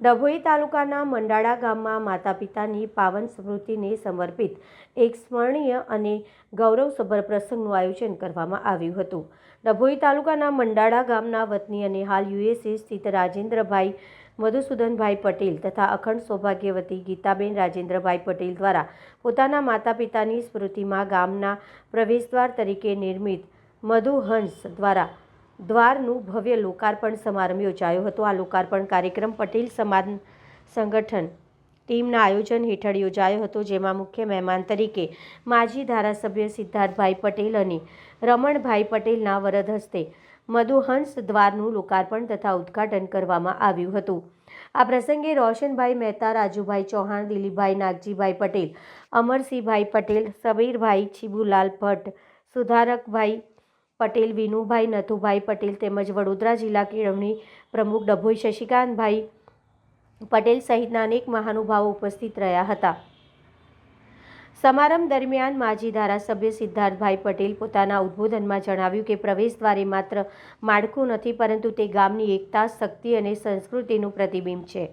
ડભોઈ તાલુકાના મંડાળા ગામમાં માતા પિતાની પાવન સ્મૃતિને સમર્પિત એક સ્મરણીય અને ગૌરવસભર પ્રસંગનું આયોજન કરવામાં આવ્યું હતું. ડભોઈ તાલુકાના મંડાળા ગામના વતની અને હાલ યુએસએ સ્થિત રાજેન્દ્રભાઈ મધુસૂદનભાઈ પટેલ તથા અખંડ સૌભાગ્યવતી ગીતાબેન રાજેન્દ્રભાઈ પટેલ દ્વારા પોતાના માતા પિતાની સ્મૃતિમાં ગામના પ્રવેશદ્વાર તરીકે નિર્મિત મધુહંસ દ્વારા દ્વારનું ભવ્ય લોકાર્પણ સમારંભ યોજાયો હતો. આ લોકાર્પણ કાર્યક્રમ પટેલ સમાજ સંગઠન ટીમના આયોજન હેઠળ યોજાયો હતો, જેમાં મુખ્ય મહેમાન તરીકે માજી ધારાસભ્ય સિદ્ધાર્થભાઈ પટેલ અને રમણભાઈ પટેલના વરદ હસ્તે મધુહંસ દ્વારનું લોકાર્પણ તથા ઉદ્ઘાટન કરવામાં આવ્યું હતું. આ પ્રસંગે રોશનભાઈ મહેતા, રાજુભાઈ ચૌહાણ, દિલીપભાઈ નાગજીભાઈ પટેલ, અમરસિંહભાઈ પટેલ સબીરભાઈ છીબુલાલ ભટ્ટ, સુધારકભાઈ પટેલ, વિનુભાઈ, નથુભાઈ પટેલ તેમજ વડોદરા જિલ્લા કેળવણી પ્રમુખ ડભોઈ શશિકાંતભાઈ પટેલ સહિતના અનેક મહાનુભાવો ઉપસ્થિત રહ્યા હતા. સમારંભ દરમિયાન માજી ધારાસભ્ય સિદ્ધાર્થભાઈ પટેલ પોતાના ઉદ્બોધનમાં જણાવ્યું કે પ્રવેશદ્વારે માત્ર માળખું નથી, પરંતુ તે ગામની એકતા, શક્તિ અને સંસ્કૃતિનું પ્રતિબિંબ છે.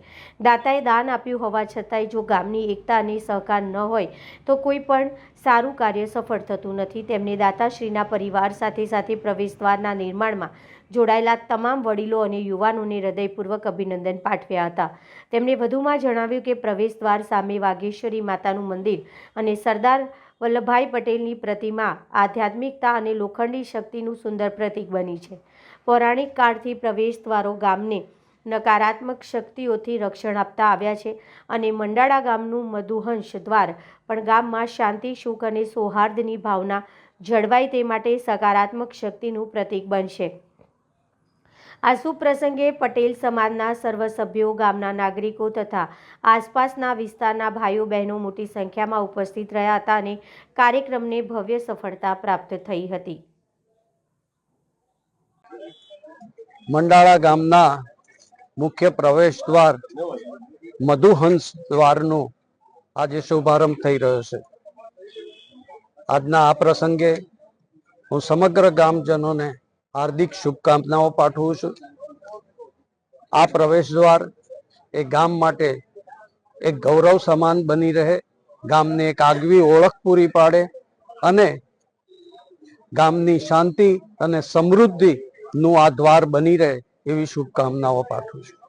દાતાએ દાન આપ્યું હોવા છતાંય જો ગામની એકતા અને સહકાર ન હોય, તો કોઈ પણ સારું કાર્ય સફળ થતું નથી. તેમણે દાતાશ્રીના પરિવાર સાથે સાથે પ્રવેશદ્વારના નિર્માણમાં જોડાયેલા તમામ વડીલો અને યુવાનોને હૃદયપૂર્વક અભિનંદન પાઠવ્યા હતા. તેમણે વધુમાં જણાવ્યું કે પ્રવેશદ્વાર સામે વાઘેશ્વરી માતાનું મંદિર અને સરદાર વલ્લભભાઈ પટેલની પ્રતિમા આધ્યાત્મિકતા અને લોખંડી શક્તિનું સુંદર પ્રતીક બની છે. પૌરાણિક કાળથી પ્રવેશદ્વારો ગામને નકારાત્મક શક્તિઓથી રક્ષણ આપતા આવ્યા છે અને મંડાળા ગામનું મધુહંસ દ્વાર પણ ગામમાં શાંતિ, સુખ અને સૌહાર્દની ભાવના જળવાય તે માટે સકારાત્મક શક્તિનું પ્રતીક બનશે. આ સુપ્રસંગે પ્રસંગે પટેલ સમાજના સર્વ સભ્યો ગામના નાગરિકો તથા આસપાસના વિસ્તારના ભાઈઓ, બહેનો મોટી સંખ્યામાં ઉપસ્થિત રહ્યા હતા અને કાર્યક્રમને ભવ્ય સફળતા પ્રાપ્ત થઈ હતી. મંડાળા ગામના મુખ્ય પ્રવેશ દ્વાર મધુહંસ દ્વારનો આજે શુભારંભ થઈ રહ્યો છે. આજના આ પ્રસંગે હું સમગ્ર ગામજનોને હાર્દિક શુભકામનાઓ પાઠવું છું. આ પ્રવેશ દ્વાર એ ગામ માટે એક ગૌરવ સમાન બની રહે. ગામને એક આગવી ઓળખ પૂરી પાડે અને ગામની શાંતિ અને સમૃદ્ધિ નું આ દ્વાર બની રહે એવી શુભકામનાઓ પાઠવું છું.